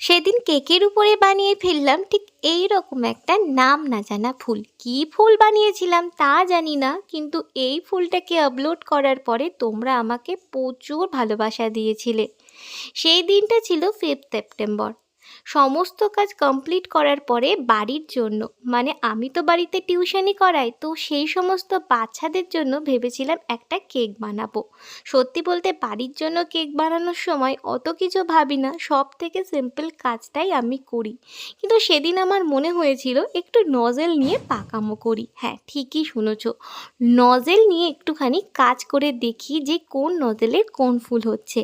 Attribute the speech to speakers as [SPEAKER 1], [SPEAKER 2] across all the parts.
[SPEAKER 1] সেদিন কেকের উপরে বানিয়ে ফেললাম ঠিক এই রকম একটা নাম না জানা ফুল। কি ফুল বানিয়েছিলাম তা জানি না, কিন্তু এই ফুলটাকে আপলোড করার পরে তোমরা আমাকে প্রচুর ভালোবাসা দিয়েছিলে। সেই দিনটা ছিল ফিফথ সেপ্টেম্বর সমস্ত কাজ কমপ্লিট করার পরে বাড়ির জন্য। মানে আমি তো বাড়িতে টিউশনই করাই, তো সেই সমস্ত বাচ্চাদের জন্য ভেবেছিলাম একটা কেক বানাবো। সত্যি বলতে বাড়ির জন্য কেক বানানোর সময় অত কিছু ভাবি না সব থেকে সিম্পল কাজটাই আমি করি। কিন্তু সেদিন আমার মনে হয়েছিল একটু নজেল নিয়ে পাকামো করি। হ্যাঁ ঠিকই শুনেছ। নজেল নিয়ে একটুখানি কাজ করে দেখি যে কোন নজেলের কোন ফুল হচ্ছে।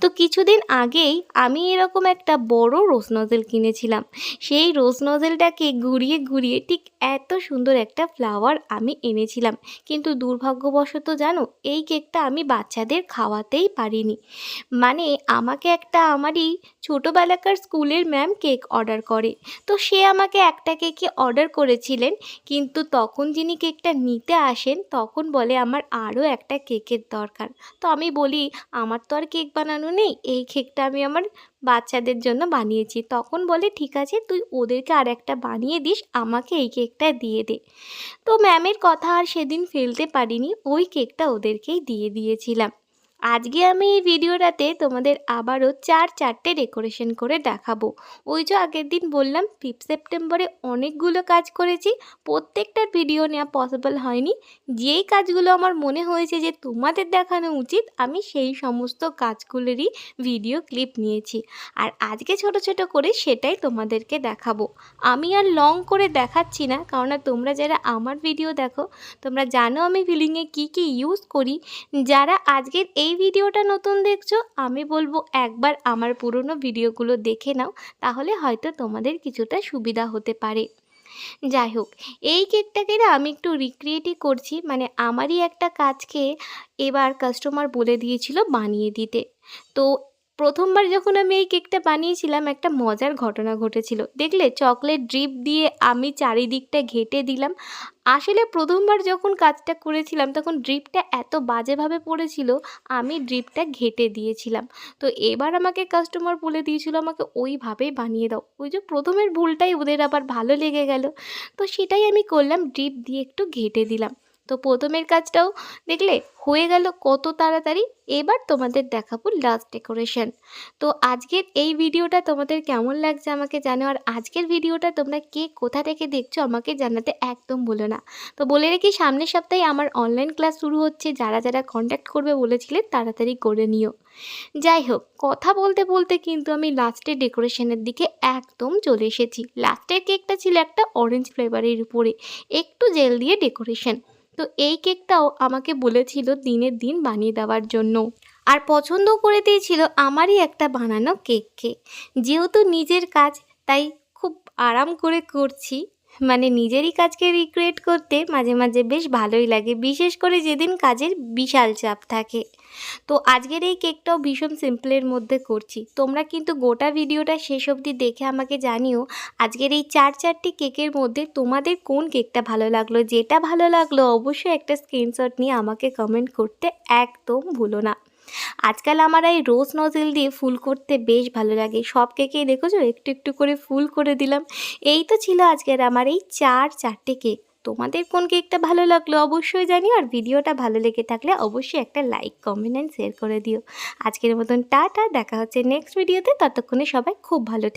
[SPEAKER 1] তো কিছুদিন আগেই আমি এরকম একটা বড় রোজ নজেল কিনেছিলাম। সেই রোজ নজেলটাকে ঘুরিয়ে ঘুরিয়ে ঠিক এত সুন্দর একটা ফ্লাওয়ার আমি এনেছিলাম। কিন্তু দুর্ভাগ্যবশত জানো, এই কেকটা আমি বাচ্চাদের খাওয়াতেই পারিনি। মানে আমাকে একটা আমারই ছোটোবেলাকার স্কুলের ম্যাম কেক অর্ডার করে। তো সে আমাকে একটা কেকই অর্ডার করেছিলেন, কিন্তু তখন যিনি কেকটা নিতে আসেন, তখন বলে আমার আরও একটা কেকের দরকার। তো আমি বলি, আমার তো আর কেক বানানো নেই, এই কেকটা আমি আমার বাচ্চাদের জন্য বানিয়েছি। তখন বলে, ঠিক আছে, তুই ওদেরকে আর একটা বানিয়ে দিস, আমাকে এই কেকটা দিয়ে দে। তো ম্যামের কথা আর সেদিন ফেলতে পারিনি। ওই কেকটা ওদেরকেই দিয়ে দিয়েছিলাম। আজকে আমি এই ভিডিওটাতে তোমাদের আবারও চার চারটে ডেকোরেশন করে দেখাবো। ওই যে আগের দিন বললাম ফিফথ সেপ্টেম্বরে অনেকগুলো কাজ করেছি প্রত্যেকটার ভিডিও নেওয়া পসিবল হয়নি। যেই কাজগুলো আমার মনে হয়েছে যে তোমাদের দেখানো উচিত, আমি সেই সমস্ত কাজগুলোরই ভিডিও ক্লিপ নিয়েছি। আর আজকে ছোট ছোট করে সেটাই তোমাদেরকে দেখাবো। আমি আর লং করে দেখাচ্ছি না, কারণ তোমরা যারা আমার ভিডিও দেখো, তোমরা জানো আমি ফিলিংয়ে কী কী ইউজ করি। যারা আজকের এই ভিডিওটা নতুন দেখছ, আমি বলব একবার আমার পুরনো ভিডিওগুলো দেখে নাও, তাহলে হয়তো তোমাদের কিছুটা সুবিধা হতে পারে। যাই হোক, এই কেকটাকে না আমি একটু রিক্রিয়েটই করছি মানে আমারই একটা কাজকে এবার কাস্টমার বলে দিয়েছিল বানিয়ে দিতে। তো প্রথমবার যখন আমি এই কেকটা বানিয়েছিলাম, একটা মজার ঘটনা ঘটেছিল। দেখলে? চকলেট ড্রিপ দিয়ে আমি চারিদিকটা ঘেটে দিলাম। আসলে প্রথমবার যখন কাজটা করেছিলাম, তখন ড্রিপটা এত বাজেভাবে পড়েছিল, আমি ড্রিপটা ঘেটে দিয়েছিলাম। তো এবার আমাকে কাস্টমার বলে দিয়েছিল, আমাকে ওইভাবেই বানিয়ে দাও। ওই যে প্রথমের ভুলটাই ওদের আবার ভালো লেগে গেল। তো সেটাই আমি করলাম, ড্রিপ দিয়ে একটু ঘেটে দিলাম। তো প্রথমের কাজটাও দেখলে হয়ে গেল কত তাড়াতাড়ি। এবার তোমাদের দেখাবো লাস্ট ডেকোরেশন তো আজকের এই ভিডিওটা তোমাদের কেমন লাগছে আমাকে জানো? আর আজকের ভিডিওটা তোমরা কে কোথা থেকে দেখছ আমাকে জানাতে একদম বলো না। তো বলে রেখি, সামনের সপ্তাহে আমার অনলাইন ক্লাস শুরু হচ্ছে। যারা যারা কন্ট্যাক্ট করবে বলেছিলে তাড়াতাড়ি করে নিও। যাই হোক, কথা বলতে বলতে কিন্তু আমি লাস্টের ডেকোরেশনের দিকে একদম চলে এসেছি। লাস্টের কেকটা ছিল একটা অরেঞ্জ ফ্লেভারের উপরে। একটু জেল দিয়ে ডেকোরেশন তো এই কেকটাও আমাকে বলেছিল দিনের দিন বানিয়ে দেওয়ার জন্য। আর পছন্দ করে দিয়েছিল আমারই একটা বানানো কেককে যেহেতু নিজের কাজ, তাই খুব আরাম করে করছি। মানে নিজেরই কাজকে রিক্রিয়েট করতে মাঝে মাঝে বেশ ভালোই লাগে, বিশেষ করে যেদিন কাজের বিশাল চাপ থাকে। তো আজকের এই কেকটাও ভীষণ সিম্পলের মধ্যে করছি। তোমরা কিন্তু গোটা ভিডিওটা শেষ অবধি দেখে আমাকে জানিও, আজকের এই চার চারটি কেকের মধ্যে তোমাদের কোন কেকটা ভালো লাগল? যেটা ভালো লাগল অবশ্যই একটা স্ক্রিনশট নিয়ে আমাকে কমেন্ট করতে একদম ভুলো না। আজকাল আমার এই রোজ নজেল দিয়ে ফুল করতে বেশ ভালো লাগে। সব কেকেই দেখেছ? একটু একটু করে ফুল করে দিলাম। এই তো ছিল আজকের আমার এই চার চারটে কেক। তোমাদের কোন কেকটা ভালো লাগল অবশ্যই জানিও। আর ভিডিওটা ভালো লেগে থাকলে অবশ্যই একটা লাইক, কমেন্ট অ্যান্ড শেয়ার করে দিও। আজকের মতন টাটা। দেখা হচ্ছে নেক্সট ভিডিওতে ততক্ষণে সবাই খুব ভালো